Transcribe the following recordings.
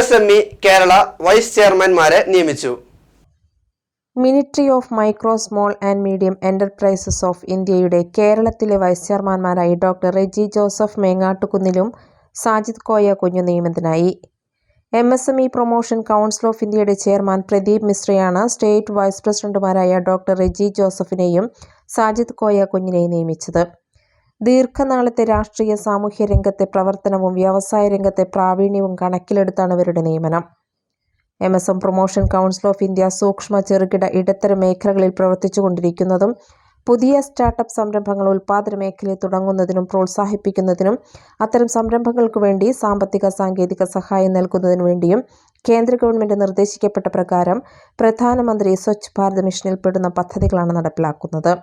S M E Kerala vice ചെയർമാൻമാരെ നിയമിച്ചു. Ministry of micro small and medium enterprises of ഇന്ത്യയുടെ കേരളത്തിലെ vice ചെയർമാൻമാരായി doctor Reji Joseph മേങ്ങാട്ടുകുന്നിലും Sajid Koya Kunju നിയമിതനായി. M S M E promotion council of ഇന്ത്യയുടെ chairman Pradeep മിശ്രയാണ് state vice പ്രസിഡന്റുമാരായ doctor Reji ജോസഫിനെയും സാജിദ് കോയ കുഞ്ഞിനെയും നിയമിച്ചത്. ദീർഘനാളത്തെ രാഷ്ട്രീയ സാമൂഹ്യ രംഗത്തെ പ്രവർത്തനവും വ്യവസായ രംഗത്തെ പ്രാവീണ്യവും കണക്കിലെടുത്താണ് ഇവരുടെ നിയമനം. M S M promotion council of India സൂക്ഷ്മ ചെറുകിട ഇടത്തരം മേഖലകളിൽ പ്രവർത്തിച്ചുകൊണ്ടിരിക്കുന്നതും പുതിയ സ്റ്റാർട്ടപ്പ് സംരംഭങ്ങൾ ഉൽപാദന മേഖലയിൽ തുടങ്ങുന്നതിനും പ്രോത്സാഹിപ്പിക്കുന്നതിനും അത്തരം സംരംഭങ്ങൾക്ക് വേണ്ടി സാമ്പത്തിക സാങ്കേതിക സഹായം നൽകുന്നതിനു വേണ്ടിയും കേന്ദ്ര ഗവൺമെന്റ് നിർദ്ദേശിക്കപ്പെട്ട പ്രകാരം പ്രധാനമന്ത്രി സ്വച്ഛ് ഭാരത് മിഷനിൽ പെടുന്ന പദ്ധതികളാണ് നടപ്പിലാക്കുന്നത്.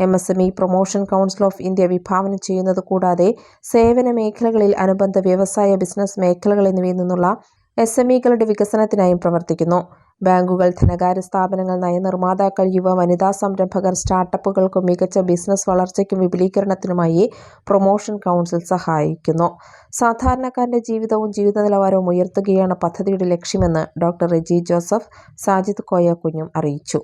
M S M E promotion council of India വിഭാവനം ചെയ്യുന്നത് കൂടാതെ സേവന മേഖലകളിൽ അനുബന്ധ വ്യവസായ ബിസിനസ് മേഖലകൾ എന്നിവയിൽ നിന്നുള്ള എസ് എം ഇകളുടെ വികസനത്തിനായും പ്രവർത്തിക്കുന്നു. ബാങ്കുകൾ ധനകാര്യ സ്ഥാപനങ്ങൾ നയനിർമ്മാതാക്കൾ യുവ വനിതാ സംരംഭകർ സ്റ്റാർട്ടപ്പുകൾക്കും മികച്ച ബിസിനസ് വളർച്ചയ്ക്കും വിപുലീകരണത്തിനുമായി പ്രൊമോഷൻ കൗൺസിൽ സഹായിക്കുന്നു. സാധാരണക്കാരന്റെ ജീവിതവും ജീവിത നിലവാരവും ഉയർത്തുകയാണ് പദ്ധതിയുടെ ലക്ഷ്യമെന്ന് ഡോക്ടർ റെജി ജോസഫ് സാജിദ് കോയ കുഞ്ഞും അറിയിച്ചു.